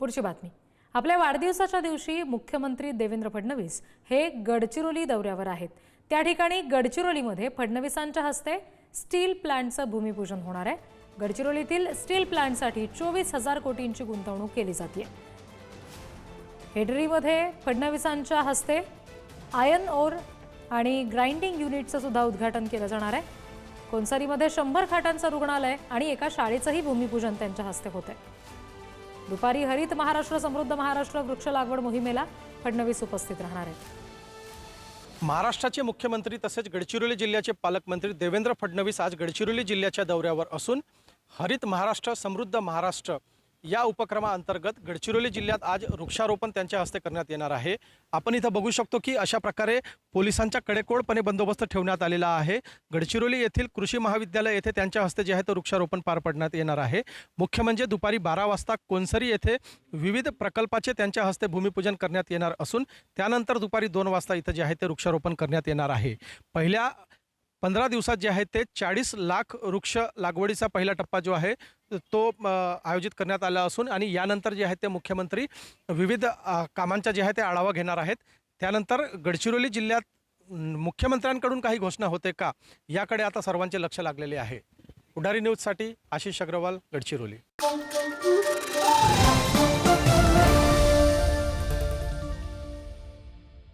पुढची बातमी. आपल्या वाढदिवसाच्या दिवशी मुख्यमंत्री देवेंद्र फडणवीस हे गडचिरोली दौऱ्यावर आहेत. त्या ठिकाणी गडचिरोलीमध्ये फडणवीसांच्या हस्ते स्टील प्लांटचं भूमिपूजन होणार आहे. गडचिरोलीतील स्टील प्लांटसाठी चोवीस हजार कोटींची गुंतवणूक केली जाते. हेडरीमध्ये फडणवीसांच्या हस्ते आयर्न ओर आणि ग्राइंडिंग युनिटचं सुद्धा उद्घाटन केलं जाणार आहे. कोनसारीमध्ये शंभर खाटांचं रुग्णालय आणि एका शाळेचंही भूमिपूजन त्यांच्या हस्ते होत आहे दुपारी हरित महाराष्ट्र समृद्ध महाराष्ट्र वृक्ष लागवड मोहिमेला फडणवीस उपस्थित राहणार आहेत. महाराष्ट्राचे मुख्यमंत्री तसेच गडचिरोली जिल्ह्याचे पालकमंत्री देवेंद्र फडणवीस आज गडचिरोली जिल्ह्याच्या दौऱ्यावर असून हरित महाराष्ट्र समृद्ध महाराष्ट्र या उपक्रमाअंतर्गत गडचिरोली जिल्ह्यात आज वृक्षारोपण त्यांच्या हस्ते करण्यात येणार आहे. आपण इथं बघू शकतो की अशा प्रकारे पोलिसांच्या कडेकोडपणे बंदोबस्त ठेवण्यात आलेला आहे. गडचिरोली येथील कृषी महाविद्यालय येथे त्यांच्या हस्ते जे आहे ते वृक्षारोपण पार पडण्यात येणार आहे. मुख्य म्हणजे दुपारी बारा वाजता कोनसरी येथे विविध प्रकल्पाचे त्यांच्या हस्ते भूमिपूजन करण्यात येणार असून त्यानंतर दुपारी दोन वाजता इथं जे आहे ते वृक्षारोपण करण्यात येणार आहे. पहिल्या पंधरा दिवसात जे आहे ते चाळीस लाख वृक्ष लागवडीचा पहिला टप्पा जो आहे तो आयोजित करण्यात आला असून आणि यानंतर जे आहे ते मुख्यमंत्री विविध कामांचा जे आहे ते आढावा घेणार आहेत. त्यानंतर गडचिरोली जिल्ह्यात मुख्यमंत्र्यांकडून काही घोषणा होते का याकडे आता सर्वांचे लक्ष लागलेले आहे. उडारी न्यूजसाठी आशिष अग्रवाल गडचिरोली.